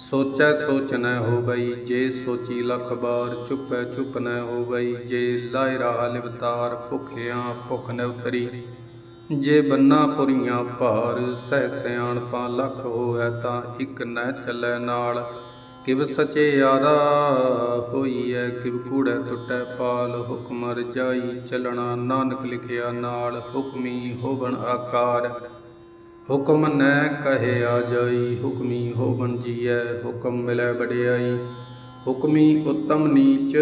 ਸੋਚੈ ਸੋਚ ਨ ਹੋਵਈ, ਜੇ ਸੋਚੀ ਲਖ ਬਾਰ ਚੁਪੈ ਚੁੱਪ ਨ ਹੋਵਈ, ਜੇ ਲਾਇ ਰਾਹ ਲਿਵਤਾਰ ਭੁਖਿਆ ਭੁਖ ਨ ਉਤਰੀ, ਜੇ ਬੰਨਾ ਪੁਰੀਆਂ ਭਾਰ ਸਹਿ ਸਿਆਣਪਾਂ ਲਖ ਹੋਇ ਤਾਂ ਇਕ ਨ ਚੱਲੈ ਨਾਲ, ਕਿਵ ਸਚੇ ਯਾਰਾ ਹੋਈਐ, ਕਿਵ ਕੂੜੈ ਟੁੱਟੈ ਪਾਲ, ਹੁਕਮ ਰਜਾਈ ਚੱਲਣਾ ਨਾਨਕ ਲਿਖਿਆ ਨਾਲ, ਹੁਕਮੀ ਹੋਵਣ ਆਕਾਰ। ਹੁਕਮ ਨੈ ਕਹੇ ਆ ਜਾਈ ਹੁਕਮੀ ਹੋਵਨ ਜੀਐ, ਹੁਕਮ ਮਿਲੈ ਵਡਿਆਈ। ਹੁਕਮੀ ਉਤਮ ਨੀਚ,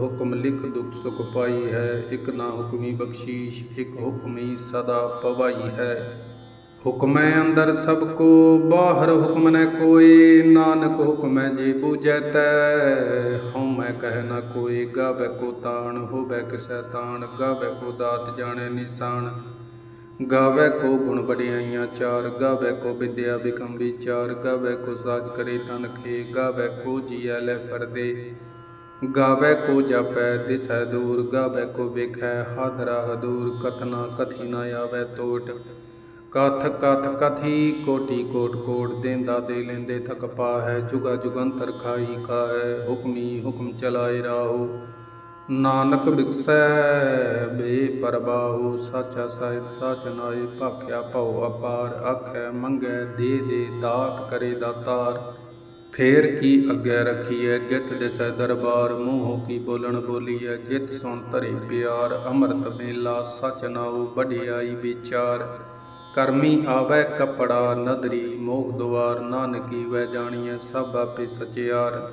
ਹੁਕਮ ਲਿਖ ਦੁਖ ਸੁਖ ਪਾਈ ਹੈ। ਇਕ ਨਾ ਹੁਕਮੀ ਬਖਸ਼ੀਸ਼, ਇਕ ਹੁਕਮੀ ਸਦਾ ਪਵਾਈ ਹੈ। ਹੁਕਮੈ ਅੰਦਰ ਸਭ ਕੋ, ਬਾਹਰ ਹੁਕਮ ਨੈ ਕੋਏ। ਨਾਨਕ ਹੁਕਮੈ ਜੇ ਬੂਝੈ ਤੈ, ਹਉਮੈ ਕਹਿ ਨਾ ਕੋਏ। ਗਾਵੇ ਕੋ ਤਾਣ, ਹੋਵੇ ਕਿਸੈ ਤਾਣ, ਗਾਵੇ ਕੋ ਦਾਤ ਜਾਣੇ ਨਿਸ਼ਾਨ। ਗਾਵੇ ਕੋ ਗੁਣ ਬੜਿਆਈਆਂ ਚਾਰ ਗਾਵੇ ਕੋ ਵਿਦਿਆ ਬਿਕਮ ਵਿਚਾਰ ਗਾਵੇ ਕੋ ਸਾਜ ਕਰੇ ਤਨ ਖੇ, ਗਾਵੇ ਕੋ ਜੀਐ ਲੈ ਫਰਦੇ। ਗਾਵੇ ਕੋ ਜਪੈ ਦਿਸੈ ਦੂਰ, ਗਾਵੇ ਕੋ ਵੇਖੈ ਹਾਦਰਾ ਹਦੂਰ, ਕਤਨਾ ਕਥੀ ਨਾ ਆਵੇ ਟੋਟ ਕਥ ਕਥ, ਕਥੀ ਕੋਟੀ ਕੋਟ ਕੋਟ, ਦੇਂਦਾ ਦੇ ਲੈਂਦੇ ਥਕ ਪਾਹੈ, ਜੁਗਾ ਜੁਗੰਤਰ ਖਾਈ ਕਾਹੈ, ਹੁਕਮੀ ਹੁਕਮ ਚਲਾਏ ਰਾਹੋ। ਨਾਨਕ ਬਿਕਸੈ, ਬੇ ਪਰਬਾਹੂ, ਸਾਚਾ ਸਾਹਿਬ, ਸਾਚ ਨਾਏ ਭਾਖਿਆ ਭਉ ਅਪਾਰ, ਆਖੈ ਮੰਗੈ, ਦੇ ਦੇ ਦਾਤ ਕਰੇ ਦਾਤਾਰ। ਫੇਰ ਕੀ ਅੱਗੇ ਰਖੀਐ, ਜਿਤ ਦਿਸੈ ਦਰਬਾਰ, ਮੂੰਹੋਂ ਕੀ ਬੋਲਣ ਬੋਲੀਐ, ਜਿਤ ਸੁਣ ਧਰੇ ਪਿਆਰ, ਅੰਮ੍ਰਿਤ ਮੇਲਾ, ਸਚ ਨਾਉ ਵਡਿਆਈ ਵਿਚਾਰ। ਕਰਮੀ ਆਵੈ ਕਪੜਾ, ਨਦਰੀ ਮੋਖ ਦੁਆਰ, ਨਾਨਕੀ ਵੈ ਜਾਣੀਐ ਸਭ ਆਪੇ ਸਚਿਆਰ।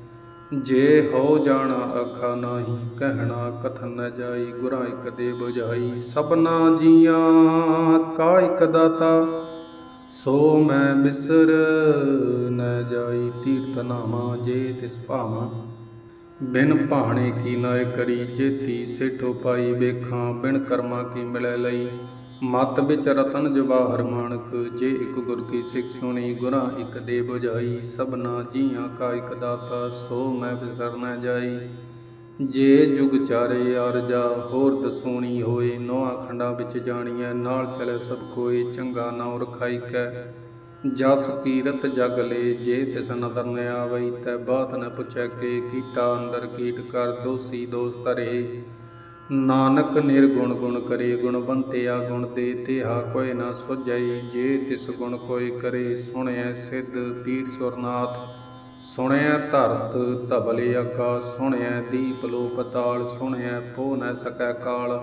ਜੇ ਹੋ ਜਾਣਾ ਆਖਾ ਨਾਹੀ, ਕਹਿਣਾ ਕਥਨ ਨ ਜਾਈ, ਗੁਰਾਂ ਇਕ ਦੇ ਬੁਝਾਈ ਸਭਨਾ ਜੀਆਂ ਕਾ ਇਕ ਦਾਤਾ, ਸੋ ਮੈਂ ਬਿਸਰ ਨ ਜਾਈ, ਤੀਰਥ ਨਾਮਾ ਜੇ ਤਿਸ ਭਾਵਾਂ। ਬਿਨ ਭਾਣੇ ਕੀ ਨਾਇ ਕਰੀ, ਚੇਤੀ ਸੇਠੋ ਪਾਈ, ਵੇਖਾਂ ਬਿਨ ਕਰਮਾਂ ਕੀ ਮਿਲੈ ਲਈ। ਮਤ ਵਿੱਚ ਰਤਨ ਜਵਾਹਰ ਮਾਨਕ ਜੇ ਇਕ ਗੁਰ ਕੀ ਸਿੱਖ ਸੁਣੀ, ਗੁਰਾਂ ਇਕ ਦੇ 부ਝਾਈ ਸਭਨਾ ਜੀਆਂ ਕਾ ਇਕ ਦਾਤਾ, ਸੋ ਮੈਂ ਬਿਸਰ ਨ ਜਾਈ। ਜੇ ਜੁਗ ਚਾਰੇ ਅਰਜਾ ਹੋਰ ਦਸੂਣੀ ਹੋਏ ਨੋਆ ਖੰਡਾਂ ਵਿੱਚ ਜਾਣੀਐ, ਨਾਲ ਚਲੇ ਸਭ ਕੋਈ ਚੰਗਾ ਨਾਉ ਰਖਾਈ ਕੈ ਜਸ ਕੀਰਤ ਜਗ ਲੇ, ਜੇ ਤਿਸ ਨਦਰ ਨ ਆਵਈ, ਤੈ ਬਾਤ ਨ ਪੁੱਛੈ ਕੇ, ਕੀਟਾ ਅੰਦਰ ਕੀਟ ਕਰ, ਦੋਸੀ ਦੋਸਤ ਰੇ ਨਾਨਕ ਨਿਰਗੁਣ ਗੁਣ ਕਰੇ ਗੁਣਵੰਤਿਆ ਗੁਣ ਦੇ ਤੇਹਾ ਕੋਇ ਨਾ ਸੁਝਈ, ਜੇ ਤਿਸ ਗੁਣ ਕੋਈ ਕਰੇ, ਸੁਣਿਐ ਸਿੱਧ ਪੀਰ ਸੁਰਨਾਥ। ਸੁਣਿਐ ਧਰਤ ਧਬਲ ਆਕਾਸ਼, ਸੁਣਿਐ ਦੀਪ ਲੋ ਪਤਾਲ ਸੁਣਿਐ ਪੋ ਨ ਸਕੈ ਕਾਲ।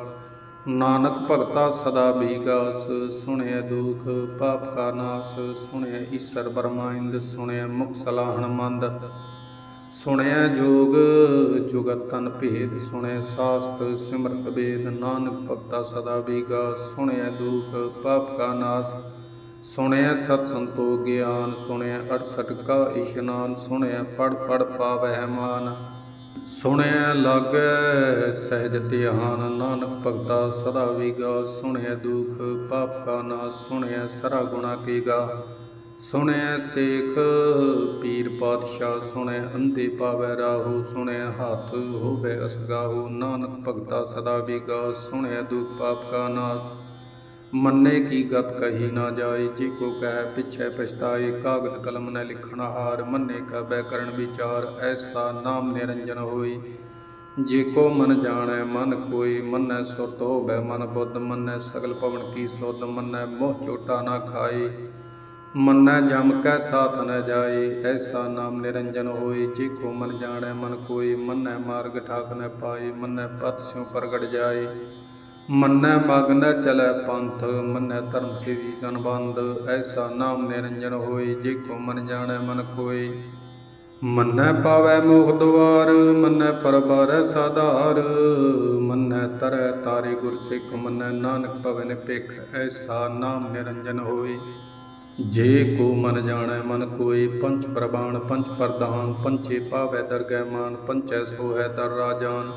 ਨਾਨਕ ਭਗਤਾ ਸਦਾ ਬੀਗਾਸ, ਸੁਣਿਐ ਦੁਖ ਪਾਪ ਕਾ ਨਾਸ, ਸੁਣਿਐ ਈਸਰ ਬਰਮਾਇੰਦ, ਸੁਣਿਐ ਮੁਖ ਸਲਾਹਣ ਮੰਦ। ਸੁਣਿਆ ਜੋਗ, ਜੁਗਤ ਤਨ ਭੇਦ, ਸੁਣਿਆ ਸਾਸਤ, ਸਿਮਰਤ ਵੇਦ, ਨਾਨਕ ਭਗਤਾ ਸਦਾ ਬੀਗਾ ਸੁਣਿਆ ਦੁਖ, ਪਾਪ ਕਾ ਨਾਸ, ਸੁਣਿਆ ਸਤ ਸੰਤੋ ਗਿਆਨ, ਸੁਣਿਆ 68 ਕਾ ਇਸ਼ਨਾਨ, ਸੁਣਿਆ ਪੜ ਪੜ ਪਾਵਹਿ ਮਾਨ, ਸੁਣਿਆ ਲਾਗੈ ਸਹਿਜ ਧਿਆਨ, ਨਾਨਕ ਭਗਤਾ ਸਦਾ ਵਿਗਾ, ਸੁਣਿਆ ਦੁਖ, ਪਾਪ ਕਾ ਨਾਸ, ਸੁਣਿਆ ਸਰਾ ਗੁਣਾ ਕੀਗਾ। ਸੁਣਿਆ ਸੇਖ, ਪੀਰ ਪਾਤਸ਼ਾਹ ਸੁਣੈ, ਅੰਧੇ ਪਾਵੈ ਰਾਹੂ ਸੁਣਿਆ ਹੱਥ ਹੋਵੇ ਅਸਗਾਹੂ, ਨਾਨਕ ਭਗਤਾ ਸਦਾ ਵੀਗਾ ਸੁਣਿਆ ਦੁਖ ਪਾਪ ਕਾ ਨਾਸ। ਮੰਨੇ ਕੀ ਗਤ ਕਹੀ ਨਾ ਜਾਏ, ਜੇ ਕੋ ਕਹਿ ਪਿਛੈ ਪਛਤਾਏ, ਕਾਗਦ ਕਲਮ ਨੇ ਲਿਖਣ ਹਾਰ, ਮੰਨੇ ਕਾ ਬੈ ਕਰਨ ਵਿਚਾਰ, ਐਸਾ ਨਾਮ ਨਿਰੰਜਨ ਹੋਈ। ਜੇ ਕੋ ਮਨ ਜਾਣੈ, ਮਨ ਕੋਈ ਮੰਨੈ, ਸੁਰਤ ਹੋਵੇ ਮਨ ਬੁੱਧ ਮੰਨੈ, ਸਗਲ ਪਵਨ ਕੀ ਸੁਧ ਮੰਨੈ, ਮੋਹ ਚੋਟਾ ਨਾ ਖਾਏ। ਮੰਨੈ ਜਮ ਕੈ ਸਾਥ ਨ ਜਾਏ, ਐਸਾ ਨਾਮ ਨਿਰੰਜਨ ਹੋਏ, ਜੇ ਕੋ ਮਨ ਜਾਣੈ ਮਨ ਕੋਈ ਮੰਨੈ ਮਾਰਗ ਠਾਕ ਨ ਪਾਏ, ਮੰਨੈ ਪਤ ਸਿਉ ਪ੍ਰਗਟ ਜਾਏ। ਮੰਨੈ ਮਗਨ ਚਲੈ ਪੰਥ, ਮੰਨੈ ਧਰਮ ਸੇਜੀ ਸੰਬੰਧ, ਐਸਾ ਨਾਮ ਨਿਰੰਜਨ ਹੋਏ, ਜੇ ਕੋ ਮਨ ਜਾਣੈ ਮਨ ਕੋਈ ਮੰਨੈ ਪਾਵੈ ਮੋਖ ਦੁਆਰ, ਮੰਨੈ ਪਰਬਾਰੈ ਸਾਧਾਰ, ਮੰਨੈ ਤਰੈ ਤਾਰੇ ਗੁਰ ਸਿੱਖ, ਮੰਨੈ ਨਾਨਕ ਭਵਨ ਭਿਖ, ਐਸਾ ਨਾਮ ਨਿਰੰਜਨ ਹੋਏ। ਜੇ ਕੋ ਮਨ ਜਾਣੈ, ਮਨ ਕੋਏ ਪੰਚ ਪ੍ਰਬਾਣ ਪੰਚ ਪ੍ਰਧਾਨ, ਪੰਚੇ ਪਾਵੈ ਦਰਗਹਿ ਮਾਨ, ਪੰਚੈ ਸੋ ਹੈ ਦਰ ਰਾਜਾਨ।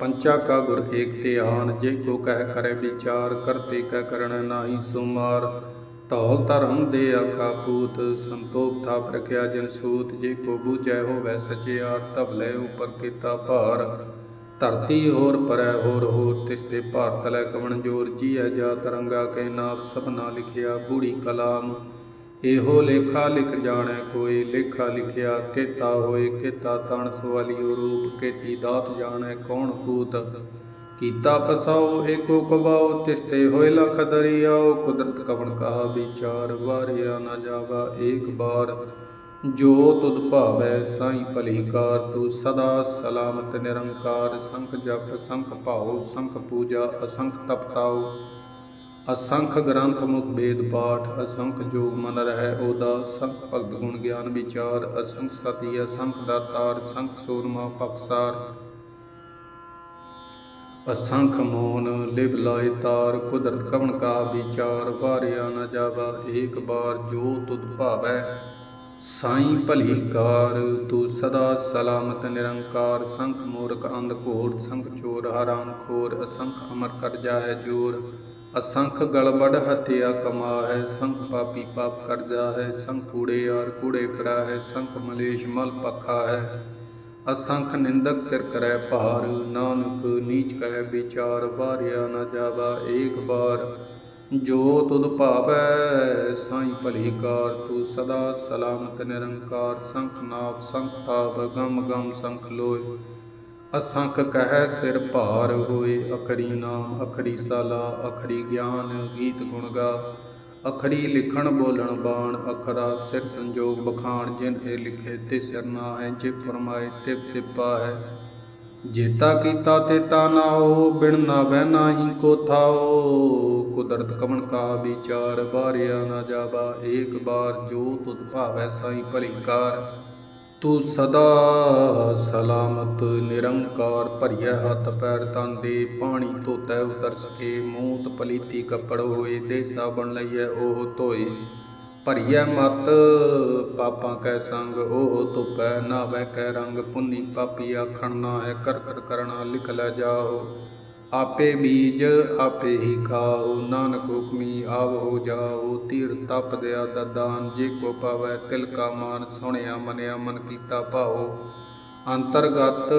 ਪੰਚਾ ਕਾ ਗੁਰ ਏਕ ਧਿਆਨ ਜੇ ਕੋ ਕਹਿ ਕਰੈ ਵਿਚਾਰ ਕਰਤੇ ਕਹਿ ਕਰਣ ਨਾਹੀ ਸੁਮਾਰ। ਧੌਲ ਧਰਮ ਦੇ ਆਖਾ ਪੂਤ, ਸੰਤੋਖ ਥਾਪ ਰਖਿਆ ਜਨ ਸੂਤ। ਜੇ ਕੋ ਬੂਝੈ ਹੋਵੈ ਸਚਿਆਰ ਤਬ ਲੈ ਉਪਰ ਕੀਤਾ ਭਾਰ। ਧਰਤੀ ਹੋਰ ਪਰੈ ਹੋਰ ਹੋਰ, ਤਿਸ ਤੇ ਭਾਰਤ ਲੈ ਕਵਣ ਜੋਰ ਜੀਐ ਜਾ ਤਰੰਗਾ ਕੇ ਨਾਮ ਸਭਨਾ ਲਿਖਿਆ ਬੂੜੀ ਕਲਾਮ। ਇਹੋ ਲੇਖਾ ਲਿਖ ਜਾਣੈ ਕੋਈ, ਲੇਖਾ ਲਿਖਿਆ ਕੇਤਾ ਹੋਏ, ਕੇਤਾ ਤਣ ਸਵਾਲਿਓ ਰੂਪ, ਕੇਤੀ ਦਾਤ ਜਾਣੈ ਕੌਣ ਕੂਤ। ਕੀਤਾ ਪਸਾਓ, ਏਕੋ ਕਬਾਓ, ਤਿਸ ਤੇ ਹੋਏ ਲਖ ਦਰਿਆਓ, ਕੁਦਰਤ ਕਵਣ ਕਹਾ ਵਿਚਾਰ, ਵਾਰਿਆ ਨਾ ਜਾਵਾ ਏਕ ਬਾਰ। ਜੋ ਤੁਧ ਭਾਵੈ ਸਾਈ ਭਲੀਕਾਰ, ਤੂੰ ਸਦਾ ਸਲਾਮਤ ਨਿਰੰਕਾਰ, ਸੰਖ ਜਪ, ਸੰਖ ਭਾਉ, ਸੰਖ ਪੂਜਾ, ਅਸੰਖ ਤਪਤਾਉ। ਅਸੰਖ ਗ੍ਰੰਥ ਮੁਖ ਵੇਦ ਪਾਠ, ਅਸੰਖ ਜੋਗ ਮਨ ਰਹਿ ਉਹਦਾ ਸੰਖ ਭਗਤ ਗੁਣ ਗਿਆਨ ਵਿਚਾਰ, ਅਸੰਖ ਸਤੀ, ਅਸੰਖ ਦਾਤਾਰ, ਸੰਖ ਸੂਰਮਾ ਪਕਸਾਰ ਅਸੰਖ ਮੋਨ ਲਿਬ ਲਾਇ ਤਾਰ, ਕੁਦਰਤ ਕਵਣ ਕਾ ਵਿਚਾਰ, ਵਾਰਿਆ ਨਾ ਜਾਵਾ, ਏਕ ਬਾਰ ਜੋ ਤੁਧ ਭਾਵੈ ਸਾਈਂ ਭਲੀ ਕਾਰ, ਤੂੰ ਸਦਾ ਸਲਾਮਤ, ਨਿਰੰਕਾਰ, ਸੰਖ ਮੂਰਖ, ਅੰਧ ਘੋਰ, ਸੰਖ ਚੋਰ, ਹਰਾਮ ਖੋਰ, ਅਸੰਖ ਅਮਰ ਕਰ ਜਾਏ ਜੋਰ। ਅਸੰਖ ਗਲਬੜ ਹਤਿਆ ਕਮਾ ਹੈ ਸੰਖ ਪਾਪੀ ਪਾਪ ਕਰਦਾ ਹੈ ਸੰਖ ਕੂੜੇ ਯਾਰ ਕੂੜੇ ਫਿਰਾ ਹੈ ਸੰਖ ਮਲੇਸ਼ ਮਲ ਪਖਾ ਹੈ ਅਸੰਖ ਨਿੰਦਕ ਸਿਰ ਕਰੈ ਭਾਰ, ਨਾਨਕ ਨੀਚ ਕਹਿ ਵਿਚਾਰ, ਵਾਰਿਆ ਨਾ ਜਾਵਾ ਏਕ ਬਾਰ ਜੋ ਤੁਧ ਭਾਵੈ ਸਾਈ ਭਲੀ ਕਾਰ, ਤੂੰ ਸਦਾ ਸਲਾਮਤ ਨਿਰੰਕਾਰ, ਸੰਖ ਨਾਪ, ਸੰਖ ਤਾਪ, ਗਮ ਗਮ ਸੰਖ ਲੋਏ। ਅਸੰਖ ਕਹੈ ਸਿਰ ਭਾਰ ਹੋਏ, ਅਖਰੀ ਨਾਮ, ਅਖਰੀ ਸਾਲਾ, ਅਖਰੀ ਗਿਆਨ, ਗੀਤ ਗੁਣ ਗਾ। ਅਖਰੀ ਲਿਖਣ ਬੋਲਣ ਬਾਣ, ਅਖਰਾ ਸਿਰ ਸੰਜੋਗ ਬਖਾਣ, ਜਿਨ ਇਹ ਲਿਖੇ ਤੇ ਸਰਨਾ ਹੈ ਜੇ ਫਰਮਾਏ ਤਿਪ ਤਿਪਾ ਹੈ ਜੇਤਾ ਕੀਤਾ ਤੇ ਤਾ ਨਾਓ ਬਿਨ ਨਾ ਬਹਿ ਹੀ ਕੋ ਥਾਓ। ਕੁਦਰਤ ਕਵਣ ਕਾ ਵਿਚਾਰ, ਬਾਰਿਆ ਨਾ ਜਾਵਾ, ਏਕ ਬਾਰ ਜੋ ਤੁਧ ਭਾਵੈ ਸਾਈ ਭਲੀ ਕਾਰ ਤੂੰ ਸਦਾ ਸਲਾਮਤ, ਨਿਰੰਕਾਰ, ਭਰੀਐ ਹੱਥ ਪੈਰ ਤਨ ਦੇ, ਪਾਣੀ ਧੋਤੈ ਉਤਰ ਕੇ ਮੂਤ ਪਲੀਤੀ ਕੱਪੜ ਹੋਏ ਦੇ ਸਾਬਣ ਲਈਐ ਉਹ ਧੋਏ। ਭਰੀਐ ਮਤ, ਪਾਪਾਂ ਕੈ ਸੰਗ ਉਹ ਧੁਪੈ ਨਾਵੈ ਕੈ ਰੰਗ ਪੁੰਨੀ, ਪਾਪੀ ਆਖਣ ਨਾ ਹੈ ਕਰ ਕਰ ਕਰਣਾ ਲਿਖ ਲੈ ਜਾਓ। ਆਪੇ ਬੀਜ ਆਪੇ ਹੀ ਖਾਓ, ਨਾਨਕ ਹੁਕਮੀ ਆਵ ਹੋ ਜਾਓ। ਤੀਰ ਤਪ ਦਿਆ ਦਦਾਨ, ਜੇ ਕੋ ਪਾਵੈ ਤਿਲ ਕਾ ਮਾਨ, ਸੁਣਿਆ ਮਨਿਆ ਮਨ ਕੀਤਾ ਭਾਓ। ਅੰਤਰਗਤ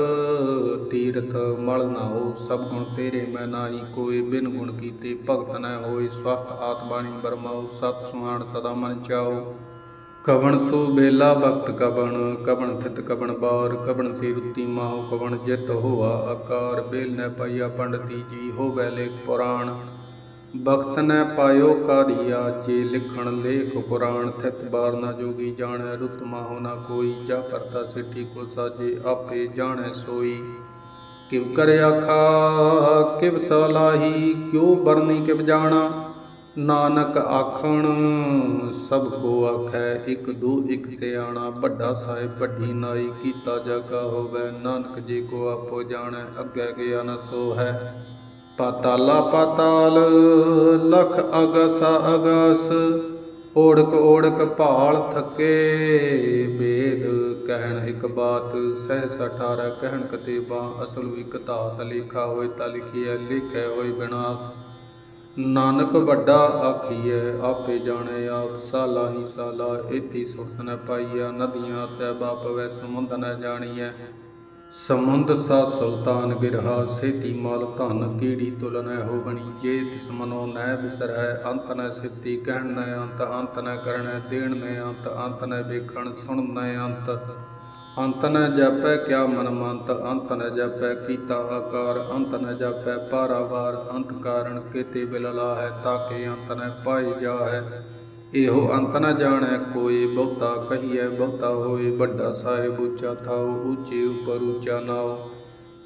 ਤੀਰਥ ਮਲ ਨਾ ਹੋ, ਸਭ ਗੁਣ ਤੇਰੇ ਮੈਂ ਨਾਹੀ। ਕੋਈ ਬਿਨ ਗੁਣ ਕੀਤੇ ਭਗਤ ਨਾ ਹੋਏ ਸਵਸਤ ਆਤਬਾਣੀ ਬਰਮਾਉ ਸਤ ਸੁਹਾਣ ਸਦਾ ਮਨ ਚਾਓ। ਕਵਣ ਸੋ ਬੇਲਾ ਭਗਤ ਕਵਣ ਕਵਣ ਥਿਤ ਕਵਣ ਬਾਰ, ਕਵਣ ਸੇ ਰੁੱਤੀ ਮਾਹੁ ਕਵਣ ਜਿਤ ਹੋਆ ਆਕਾਰ। ਬੇਲ ਨ ਪਈਆ ਪੰਡਤੀ ਜੀ, ਹੋਵੈ ਲੇਖ ਪੁਰਾਣ। ਬਖਤ ਨ ਪਾਇਓ ਕਾਰੀਆ ਜੇ ਲਿਖਣ ਲੇਖ ਕੁਰਾਨ ਥਿਤ ਬਾਰ ਨਾ ਜੋਗੀ ਜਾਣੈ, ਰੁਤ ਮਾਹੁ ਨਾ ਕੋਈ, ਜਾ ਕਰਤਾ ਸਿੱਠੀ ਕੋ ਸਾਜੇ, ਆਪੇ ਜਾਣੈ ਸੋਈ। ਕਿਵ ਕਰ ਆਖਾ, ਕਿਵ ਸਲਾਹੀ ਕਿਉ ਬਰਨੀ ਕਿਵ ਜਾਣਾ? ਨਾਨਕ ਆਖਣ, ਸਭ ਕੋ ਆਖੈ, ਇਕ ਦੂ ਇਕ ਸਿਆਣਾ, ਵੱਡਾ ਸਾਹਿਬ ਵੱਡੀ ਨਾਈ, ਕੀਤਾ ਜਾਗਾ ਹੋਵੇ, ਨਾਨਕ ਜੀ ਕੋ ਆਪੋ ਜਾਣੈ, ਅੱਗੇ ਗਿਆ ਨ ਸੋ ਹੈ ਪਾਤਾਲਾ ਪਾਤਾਲ, ਲਖ ਅਗਸ ਅਗਸ, ਓੜਕ ਓੜਕ ਭਾਲ ਥਕੇ ਵੇਦ ਕਹਿਣ ਇੱਕ ਬਾਤ, ਸਹਿ ਸਠਾਰਾ ਕਹਿਣ ਕਤੇਬਾ, ਅਸਲ ਵਿਕ ਧਾਤ ਲਿਖਾ ਹੋਏ ਤਾ ਲਿਖੀਐ, ਲਿਖੈ ਹੋਏ ਬਿਨਾਸ਼। ਨਾਨਕ ਵੱਡਾ ਆਖੀਐ, ਆਪੇ ਜਾਣੇ ਆਪ, ਸਾਲਾ ਹੀ ਸਾਲਾ ਏਤੀ ਸੁਰਤ ਨ ਪਾਈਆ ਨਦੀਆਂ ਤੈ ਬਾਪ ਵੈ, ਸਮੁੰਦ ਨ ਜਾਣੀਐ। ਸਮੁੰਦ ਸਾ ਸੁਲਤਾਨ ਗਿਰਹਾ, ਸੇਤੀ ਮਾਲ ਧਨ ਕੀੜੀ ਤੁਲ ਨੈ ਹੋ ਬਣੀ, ਜੇ ਤਿਸ ਮਨੋ ਨੈ ਬਿਸਰੈ ਅੰਤ ਨ ਸਿੱਤੀ ਕਹਿਣ ਨ ਅੰਤ ਅੰਤ ਨ ਕਰਣੈ ਦੇਣ ਨ ਅੰਤ ਅੰਤ ਨ ਵੇਖਣ ਸੁਣ ਨ ਅੰਤ। ਅੰਤ ਨ ਜਪੈ ਕਿਆ ਮਨ ਮੰਤ ਅੰਤ ਨ ਜਪੈ ਕੀਤਾ ਆਕਾਰ, ਅੰਤ ਨ ਜਾਪੈ ਪਾਰਾਵਾਰ, ਅੰਤ ਕਾਰਨ ਕੇਤੇ ਬਿਲਲਾ ਹੈ ਤਾਕੇ ਅੰਤ ਨ ਪਾਈ ਜਾ ਹੈ ਇਹੋ ਅੰਤ ਨਾ ਜਾਣੈ ਕੋਈ, ਬਹੁਤਾ ਕਹੀਐ, ਬਹੁਤਾ ਹੋਏ, ਵੱਡਾ ਸਾਹਿਬ ਉੱਚਾ ਥਾਉ, ਉੱਚੇ ਉਪਰ ਉੱਚਾ ਨਾਉ।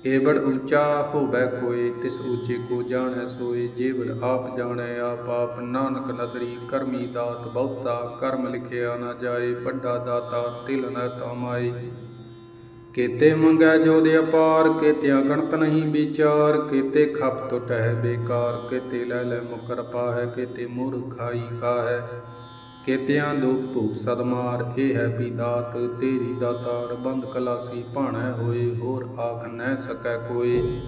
ਏਵੜ ਉੱਚਾ ਹੋਵੇ ਕੋਏ ਤਿਸ ਉੱਚੇ ਕੋ ਜਾਣੈ ਸੋਏ। ਜੇਵੜ ਆਪ ਜਾਣੈ, ਆਪ ਆਪ ਨਾਨਕ ਨਦਰੀ, ਕਰਮੀ ਦਾਤ ਬਹੁਤਾ, ਕਰਮ ਲਿਖਿਆ ਨਾ ਜਾਏ, ਵੱਡਾ ਦਾਤਾ ਤਿਲ ਨ ਤਮਾਈ ਕੇਤੇ ਮੰਗੈ ਜੋਦ ਅਪਾਰ ਕੇਤਿਆ ਗਣਤ ਨਹੀਂ ਵਿਚਾਰ, ਕੇਤੇ ਖਪ ਟੁਟੈ ਬੇਕਾਰ, ਕੇਤੇ ਲੈ ਲੈ ਮੁਕਰ ਪਾਹੈ, ਕੇਤੇ ਮੂਰਖ ਖਾਈ ਕਾਹੈ ਕੇਤਿਆਂ ਦੁਖ ਭੂਖ ਸਦਮਾਰ, ਇਹ ਹੈ ਵੀ ਦਾਤ, ਤੇਰੀ ਦਾਤਾਰ ਬੰਦ ਕਲਾਸੀ ਭਾਣੈ ਹੋਏ, ਹੋਰ ਆਖ ਨਹਿ ਸਕੈ ਕੋਈ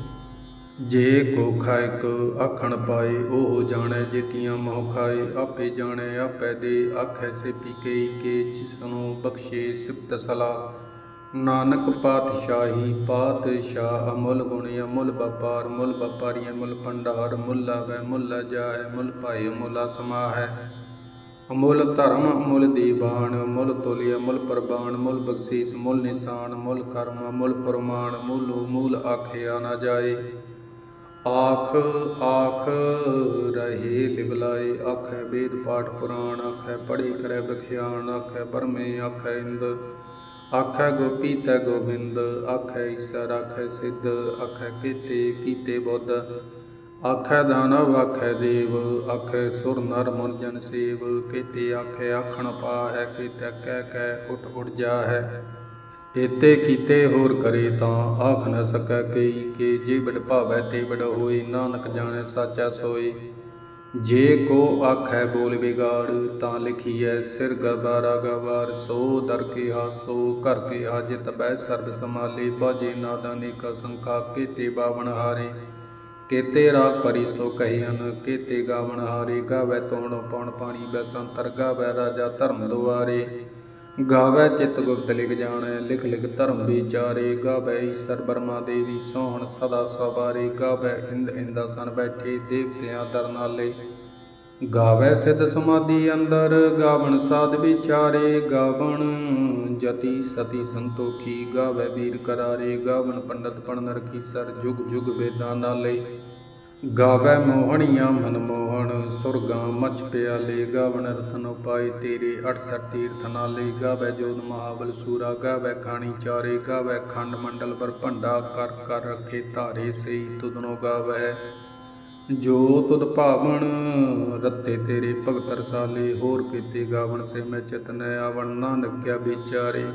ਜੇ ਕੋ ਖਾਇਕ ਆਖਣ ਪਾਏ, ਉਹ ਜਾਣੈ ਜੇਤੀਆਂ ਮੋਹ ਖਾਏ, ਆਪੇ ਜਾਣੈ, ਆਪੇ ਦੇ ਆਖੈ ਸੇ ਪੀ ਕਈ ਕੇ ਜਿਸਨੂੰ ਬਖਸ਼ੇ ਸਿਫਤ ਸਲਾਹ। ਨਾਨਕ ਪਾਤਸ਼ਾਹੀ, ਪਾਤਸ਼ਾਹ ਅਮੁੱਲ ਗੁਣ, ਅਮੁੱਲ ਵਪਾਰ, ਮੁੱਲ ਵਪਾਰੀ ਅਮੁੱਲ ਭੰਡਾਰ, ਮੁੱਲ ਆਵੈ ਮੁੱਲ ਜਾਏ, ਮੁੱਲ ਭਾਈ ਮੁੱਲ ਸਮਾਹੈ ਅਮੁੱਲ ਧਰਮ, ਅਮੁੱਲ ਦੀਵਾਨ ਮੁੱਲ ਤੁਲਿ ਅਮੁੱਲ ਪ੍ਰਬਾਨ ਮੁੱਲ ਬਖਸ਼ੀਸ ਮੁੱਲ ਨਿਸ਼ਾਨ ਮੁੱਲ ਕਰਮ ਮੁੱਲ ਪ੍ਰਮਾਣ ਮੁੱਲ ਮੂਲ ਆਖਿਆ ਨਾ ਜਾਏ। ਆਖ ਆਖ ਰਹੇ ਲਿਵਲਾਏ, ਆਖੈ ਵੇਦ ਪਾਠ ਪੁਰਾਣ, ਆਖੈ ਪੜੀ ਕਰੈ ਬਖਿਆਨ ਆਖੈ ਪਰਮੇ, ਆਖੈ ਇੰਦ। ਆਖੈ ਗੋਪੀ ਤੈ ਗੋਬਿੰਦ, ਆਖੈ ਈਸਰ, ਆਖੈ ਸਿੱਧ, ਆਖੈ ਕੀਤੇ ਕੀਤੇ ਬੁੱਧ। ਆਖੈ ਦਾਨਵ, ਆਖੈ ਦੇਵ, ਆਖੈ ਸੁਰ ਨਰ ਮਨ ਜਨ ਸੇਵ। ਕੀਤੇ ਆਖੈ ਆਖਣ ਪਾਹੈ, ਕੀਤੇ ਕਹਿ ਕਹਿ ਉਠ ਉਠ ਜਾਹੈ। ਏਤੇ ਕੀਤੇ ਹੋਰ ਕਰੇ ਤਾਂ ਆਖ ਨ ਸਕੈ ਕਈ, ਕੇ ਜੇ ਬੜ ਭਾਵੈ ਤੇ ਬੜ ਹੋਈ ਨਾਨਕ ਜਾਣੈ ਸਾਚਾ ਸੋਈ ਜੇ ਕੋ ਆਖੈ ਬੋਲ ਵਿਗਾੜ, ਤਾਂ ਲਿਖੀਐ, ਸਿਰ ਗਵਾਰਾ ਗਵਾਰ, ਸੋ ਦਰ ਕੇ ਹਾਸੋ ਘਰ ਕੇ ਹਾਜਤ ਬੈ ਸਰਬ ਸਮਾਲੇ ਬਾਜੇ ਨਾਦਾਨੀ ਕਾ ਸੰਖਾ, ਕੀਤੇ ਬਾਵਨ ਹਾਰੇ। ਕੇਤੇ ਰਾਗ ਪਰੀ ਸੋ ਕਹਿਨ ਕੇਤੇ ਗਾਵਨ ਹਾਰੇ, ਗਾਵੇ ਤੋਣ ਪਉਣ ਪਾਣੀ ਬੈਸੰਤਰ ਗਾਵੇ ਰਾਜਾ ਧਰਮ ਦੁਆਰੇ। ਗਾਵੇ ਚਿਤ ਗੁਪਤ ਲਿਖ ਜਾਣੈ, ਲਿਖ ਲਿਖ ਧਰਮ ਵਿਚਾਰੇ, ਗਾਵੇ ਈਸ਼ਰ ਬਰਮਾ ਦੇਵੀ, ਸੋਹਣ ਸਦਾ ਸਵਾਰੇ, ਗਾਵੇ ਇੰਦ ਇੰਦਾ ਸਨ ਬੈਠੇ ਦੇਵਤਿਆਂ ਦਰ ਨਾਲੇ ਗਾਵੇ ਸਿਧ ਸਮਾਧੀ ਅੰਦਰ, ਗਾਵਣ ਸਾਧ ਵਿਚਾਰੇ, ਗਾਵਣ ਜਤੀ ਸਤੀ ਸੰਤੋਖੀ, ਗਾਵੇ ਵੀਰ ਕਰਾਰੇ, ਗਾਵਣ ਪੰਡਤ ਪੜਨ ਰਖੀ ਸਰ ਜੁਗ ਜੁਗ ਵੇਦਾਂ ਨਾਲੇ। ਗਾਵੇ ਮੋਹਣੀਆਂ ਮਨ ਮੋਹਣ, ਸੁਰਗਾਂ ਮਚ ਪਿਆਲੇ, ਗਾਵਣ ਰਤਨ ਉਪਾਏ ਤੇਰੇ 68 ਤੀਰਥ ਨਾਲੇ, ਗਾਵੇ ਜੋਤ ਮਹਾਬਲ ਸੂਰਾ, ਗਾਵੇ ਖਾਣੀ ਚਾਰੇ, ਗਾਵੇ ਖੰਡ ਮੰਡਲ ਪਰ ਭੰਡਾ, ਕਰ ਕਰ ਰਖੇ ਧਾਰੇ ਸਈ ਤੁਧਨੋ ਗਾਵੇ। ਜੋ ਤੁਧ ਭਾਵਨ ਰੱਤੇ ਤੇਰੇ ਭਗਤ ਰਸਾਲੇ, ਹੋਰ ਕੀਤੇ ਗਾਵਣ ਸੇ ਮੈਂ ਚਿਤਨ ਆਵਣ, ਨਾਨਕਿਆ ਵਿਚਾਰੇ।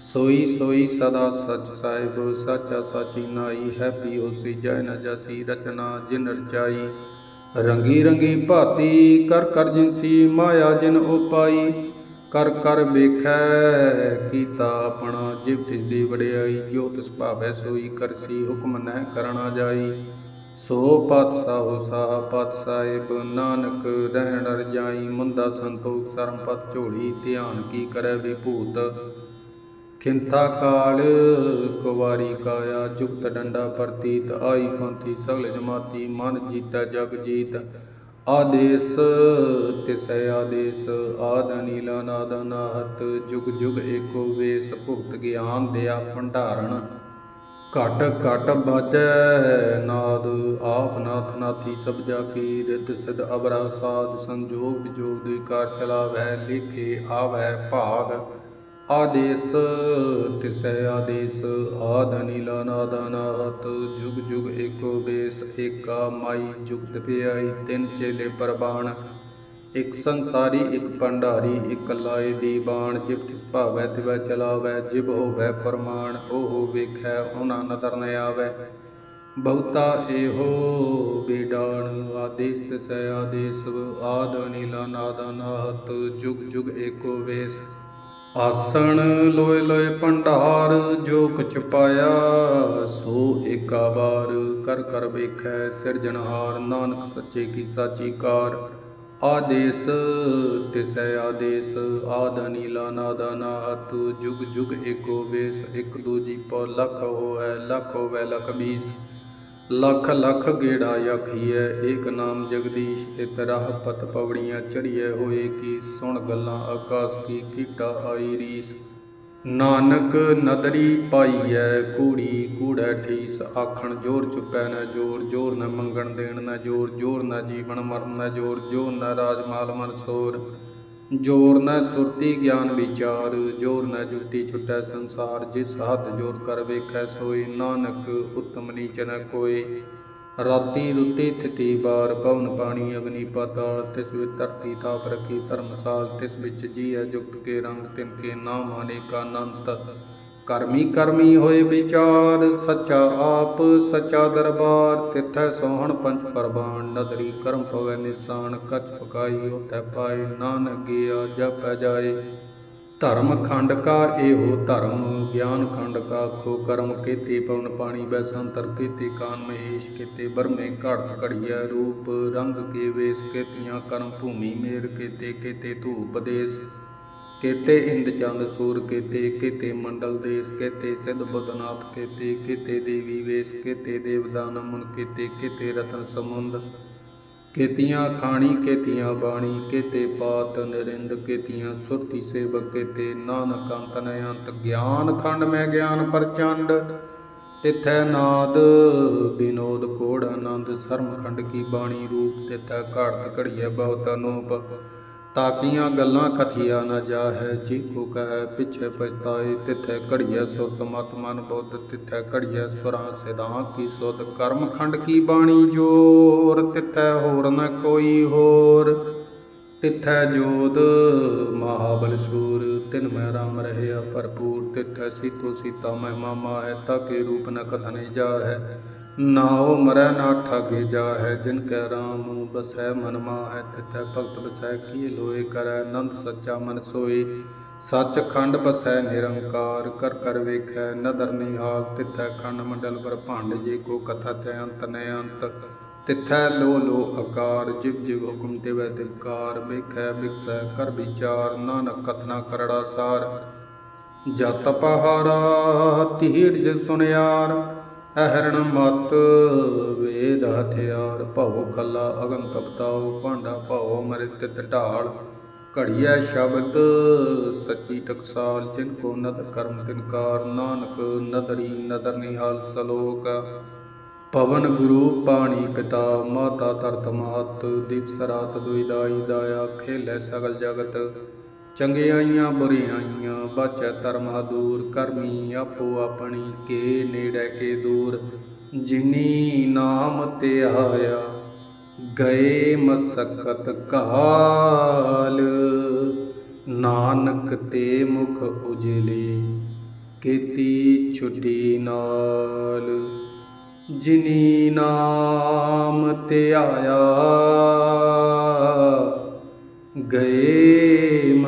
ਸੋਈ ਸੋਈ ਸਦਾ ਸਚ ਸਾਹਿਬ, ਸਾਚਾ ਸਾਚੀ ਨਾਈ ਹੈ ਪੀ ਹੋਸੀ ਜੈ ਨ ਜਾਸੀ ਰਚਨਾ ਜਿਨ ਰਚਾਈ। ਰੰਗੀ ਰੰਗੀ ਭਾਤੀ, ਕਰ ਕਰ ਜਿਨਸੀ ਮਾਇਆ ਜਿਨ ਉਪਾਈ। ਕਰ ਕਰ ਵੇਖੈ ਕੀਤਾ ਆਪਣਾ, ਜਿਵ ਤਿਸ ਦੀ ਵਡਿਆਈ, ਜੋ ਤਿਸ ਭਾਵੈ ਸੋਈ ਕਰਸੀ ਹੁਕਮ ਨਹਿ ਕਰਣਾ ਜਾਈ। ਸੋ ਪਾਤਸ਼ਾਹ ਸਾਹ ਪਤ ਸਾਹਿਬ, ਨਾਨਕ ਰਹਿਣ ਰਜਾਈ ਮੁੰਦਾ ਸੰਤੋਖ, ਸਰਮ ਪਤ ਝੋਲੀ, ਧਿਆਨ ਕੀ ਕਰੈ ਵਿਭੂਤ। ਖਿੰਤਾ ਕਾਲ, ਕੁਵਾਰੀ ਕਾਇਆ ਜੁਗਤ ਡੰਡਾ ਪ੍ਰਤੀਤ, ਆਈ ਪੰਥੀ ਸਗਲ ਜਮਾਤੀ, ਮਨ ਜੀਤਾ, ਜਗ ਜੀਤ। ਆਦੇਸ, ਤਿਸੈ ਆਦੇਸ, ਆਦ ਨੀਲਾ ਨਾਦ ਨਾਹਤ ਜੁਗ ਜੁਗ ਏਕੋ ਵੇਸ, ਭੁਗਤ ਗਿਆਨ ਦਿਆ ਭੰਡਾਰਣ। ਘਟ ਘਟ ਬਾਜੈ, ਨਾਦ, ਆਪ ਨਾਥ ਨਾਥੀ, ਸਭ ਜਾ ਕੀ ਰਿਤ ਸਿਧ ਅਬਰਾ ਸਾਧ, ਸੰਜੋਗ ਵਿਜੋਗ ਦੇ ਕਾਰ ਚਲਾਵੈ, ਲਿਖੇ ਆਵੈ ਭਾਗ। ਆਦੇਸ, ਤਿਸੈ ਆਦੇਸ, ਆਦ ਨੀਲਾ ਨਾਦ ਨਾਹਤ ਜੁਗ ਜੁਗ ਏਕੋ ਬੇਸ, ਏਕਾ ਮਾਈ, ਜੁਗਤ ਪਿਆਈ, ਤਿੰਨ ਚੇਲੇ ਪ੍ਰਬਾਣ ਇਕ ਸੰਸਾਰੀ, ਇਕ ਭੰਡਾਰੀ, ਇਕ ਲਾਏ ਦੀ ਬਾਣ ਜਿਬ ਤਿਸ ਭਾਵੈ, ਤਿਵੈ ਚਲਾਵੈ, ਜਿਬ ਹੋਵੈ ਫਰਮਾਨ ਉਹ ਵੇਖੈ ਉਹਨਾਂ ਨਦਰ ਨ ਆਵੈ। ਬਹੁਤਾ ਇਹੋ ਬੇਡਾਣ, ਆਦੇਸ, ਤਿਸੈ ਆਦੇਸ, ਆਦ ਨੀਲਾ ਨਾਦ ਜੁਗ ਜੁਗ ਏਕੋ ਵੇਸ ਆਸਣ ਲੋਏ ਲੋਏ ਭੰਡਾਰ, ਜੋ ਕੁਛ ਪਾਇਆ ਸੋ ਏਕਾ ਵਾਰ। ਕਰ ਕਰ ਵੇਖੈ ਸਿਰਜਣਹਾਰ ਨਾਨਕ ਸੱਚੇ ਕੀ ਸਾਚੀ ਕਾਰ। ਆਦੇਸ ਤਿਸੈ ਆਦੇਸ, ਆਦ ਨੀਲਾ ਨਾਦਾ ਨਾਹਤ ਜੁਗ ਜੁਗ ਏਕੋ ਵੇਸ, ਇਕ ਦੂਜੀ ਪਉ, ਲਖ ਹੋਐ, ਲਖ ਹੋਵੈ, ਲਖ ਬੀਸ। ਲੱਖ ਲੱਖ ਗੇੜਾ ਆਖੀਐ, ਏਕ ਨਾਮ ਜਗਦੀਸ਼ ਇਤ ਰਾਹ ਪਤ ਪਵੜੀਆਂ ਚੜੀਐ ਹੋਏ ਕੀ ਸੁਣ ਗੱਲਾਂ ਆਕਾਸ ਕੀ ਕੀਟਾ ਆਈ ਰੀਸ। ਨਾਨਕ ਨਦਰੀ ਪਾਈਐ, ਕੂੜੀ ਕੂੜੈ ਠੀਸ, ਆਖਣ ਜੋਰ ਚੁੱਪੈ ਨਾ ਜੋਰ ਜੋਰ ਨਾ ਮੰਗਣ ਦੇਣ ਨਾ ਜੋਰ ਜੋਰ ਨਾ ਜੀਵਨ ਮਰਨ ਨਾ ਜੋਰ ਜੋਰ ਨਾ ਰਾਜ ਮਾਲ ਮਨ ਸੋਰ। ਜੋਰ ਨ ਸੁਰਤੀ ਗਿਆਨ ਵਿਚਾਰ, ਜੋਰ ਨ ਜੁਗਤੀ ਛੁਟੈ ਸੰਸਾਰ, ਜਿਸ ਹੱਥ ਜੋਰ ਕਰ ਵੇਖੈ ਸੋਈ, ਨਾਨਕ ਉਤਮ ਨੀਚ ਨ ਕੋਇ ਰਾਤੀ ਰੁੱਤੀ ਥਿਤੀ ਬਾਰ ਪਵਨ ਪਾਣੀ ਅਗਨੀ ਪਾਤਾਲ, ਤਿਸ ਵਿੱਚ ਧਰਤੀ ਤਾਪ ਰਖੀ ਧਰਮਸਾਲ, ਤਿਸ ਵਿੱਚ ਜੀਐ ਜੁਗਤ ਕੇ ਰੰਗ ਤਿਨ ਕੇ ਨਾਮ ਅਨੇਕਾ ਅਨੰਤ ਕਰਮੀ ਕਰਮੀ ਹੋਏ ਵਿਚਾਰ, ਸੱਚਾ ਆਪ, ਸੱਚਾ ਦਰਬਾਰ, ਤਿਥੈ ਸੋਹਣ ਪੰਚ ਪਰਬਾਨ ਨਦਰੀ ਕਰਮ ਪਵੈ ਨਿਸ਼ਾਨ ਕਛ ਪਕਾਈ ਉਤੈ ਪਾਏ, ਨਾਨਕ ਗਿਆ, ਜਪੈ ਜਾਏ। ਧਰਮ ਖੰਡ ਕਾ ਇਹੋ ਧਰਮ, ਗਿਆਨ ਖੰਡ ਕਾ ਖੋ ਕਰਮ ਕੀਤੇ ਪਵਨ ਪਾਣੀ ਬੈਸੰਤਰ ਕੀਤੇ ਕਾਨ ਮਹੇਸ਼ ਕੀਤੇ, ਬਰਮੇ ਘੜ ਘੜੀਐ ਰੂਪ, ਰੰਗ ਕੇ ਵੇਸ ਕੀਤੀਆਂ ਕਰਮ, ਭੂਮੀ ਮੇਰ ਕੀਤੇ ਕੀਤੇ ਧੂਪ ਦੇਸ। ਕੀਤੇ ਇੰਦ ਚੰਦ ਸੂਰ, ਕੀਤੇ ਕੀਤੇ ਮੰਡਲ ਦੇਸ, ਕੀਤੇ ਸਿਧ ਬੁੱਧਨਾਥ, ਕੀਤੇ ਕੀਤੇ ਦੇਵੀ ਵੇਸ, ਕੀਤੇ ਦੇਵਦਾਨ ਮੁਨ ਕੀਤੇ ਕੀਤੇ ਰਤਨ ਸਮੁੰਦ ਕੀਤੀਆਂ ਖਾਣੀ, ਕੀਤੀਆਂ ਬਾਣੀ, ਕੀਤੇ ਪਾਤ ਨਰਿੰਦ, ਕੀਤੀਆਂ ਸੁਰਤੀ ਸੇਵਕ, ਕੀਤੇ ਨਾਨਕ ਅੰਤ ਨ ਅੰਤ। ਗਿਆਨ ਖੰਡ ਮੈਂ ਗਿਆਨ ਪ੍ਰਚੰਡ, ਤਿਥੈ ਨਾਦ ਬਿਨੋਦ ਕੋੜ ਆਨੰਦ। ਸਰਮ ਖੰਡ ਕੀ ਬਾਣੀ ਰੂਪ, ਤਿਥੈ ਘੜਤ ਘੜੀਐ ਬਹੁਤ ਅਨੂਪ ਤਾਕੀਆਂ ਗੱਲਾਂ ਕਥੀਆ ਨ ਜਾਹੈ ਜੀ ਕੋ ਕਹੈ, ਪਿਛੇ ਪਛਤਾਏ, ਤਿਥੈ ਘੜੀਐ ਸੁਰਤ, ਮਤ ਮਨ ਬੁੱਧ, ਤਿਥੈ ਘੜੀਐ ਸੁਰਾਂ ਸਿਦਾਂ ਕੀ ਸੁਧ, ਕਰਮ ਖੰਡ ਕੀ ਬਾਣੀ ਜੋਰ, ਤਿਥੈ ਹੋਰ ਨ ਕੋਈ ਹੋਰ। ਤਿਥੈ ਜੋਦ ਮਹਾਬਲ ਸੂਰ, ਤਿਨ ਮੈਂ ਰਾਮ ਰਹਿਆ ਭਰਪੂਰ, ਤਿਥੈ ਸੀਤੋ ਸੀਤਾ ਮਹਿਮਾ ਹੈ ਤਾ ਕੇ ਰੂਪ ਨ ਕਥਨੇ ਜਾਹੈ। ਨਾਉ ਮਰੈ ਨਾ ਠਾਗੇ ਜਾਹੈ, ਜਿਨ ਕੈ ਰਾਮ ਬਸੈ ਮਨ ਮਾਹੈ, ਤਿਥੈ ਭਗਤ ਬਸੈ ਕੀ ਲੋਏ ਕਰੈ ਆਨੰਦ ਸੱਚਾ ਮਨ ਸੋਈ ਸੱਚ ਖੰਡ ਬਸੈ ਨਿਰੰਕਾਰ, ਕਰ ਕਰ ਵੇਖੈ, ਨਦਰ ਨਿਹਾਲ, ਤਿਥੈ ਖੰਡ ਮੰਡਲ ਬ੍ਰਹਮੰਡ ਜੇ ਕੋ ਕਥਾ ਤੇ ਅੰਤ ਨ ਅੰਤ। ਤਿਥੈ ਲੋ ਲੋ ਆਕਾਰ ਜਿਵ ਜਿਵ ਹੁਕਮ ਦੇਵੈ ਦਿਵਕਾਰ ਵੇਖੈ ਵਿਖਸੈ ਕਰ ਵਿਚਾਰ, ਨਾਨਕ ਕਥਨਾ ਕਰੜਾ ਸਾਰ। ਜਤ ਪਹਾਰਾ ਜ ਸੁਨਿਆਰ ਅਹਰਣ ਮਤ, ਵੇਦ ਹਥਿਆਰ, ਭਉ ਖੱਲਾ ਅਗਨ ਤਪਤਾਉ ਭਾਂਡਾ ਭਉ ਅਮ੍ਰਿਤ ਢਾਲ ਘੜੀਐ ਸ਼ਬਦ, ਸੱਚੀ ਟਕਸਾਲ, ਜਿਨ ਕੋ ਨਦਰ ਕਰਮ ਤਿਨਕਾਰ ਨਾਨਕ ਨਦਰੀ ਨਦਰ ਨਿਹਾਲ ਸਲੋਕ। ਪਵਨ ਗੁਰੂ ਪਾਣੀ ਪਿਤਾ, ਮਾਤਾ ਧਰਤ ਮਾਤ, ਦੀਪ ਸਰਾਤ ਦੁਇ ਦਾਇਆ, ਖੇਲੇ ਸਗਲ ਜਗਤ। ਚੰਗਿਆਈਆਂ ਬੁਰਿਆਈਆਂ ਬਾਚੈ ਧਰਮ ਦੂਰ ਕਰਮੀ ਆਪੋ ਆਪਣੀ, ਕੇ ਨੇੜੇ ਕੇ ਦੂਰ। ਜਿਨੀ ਨਾਮ ਤੇ ਆਇਆ, ਗਏ ਮਸਕਤ ਕਾਲ। ਨਾਨਕ ਤੇ ਮੁਖ ਉਜਲੇ, ਕੀਤੀ ਛੁਟੀ ਨਾਲ। ਜਿਨੀ ਨਾਮ ਤੇ ਆਇਆ, ਗਏ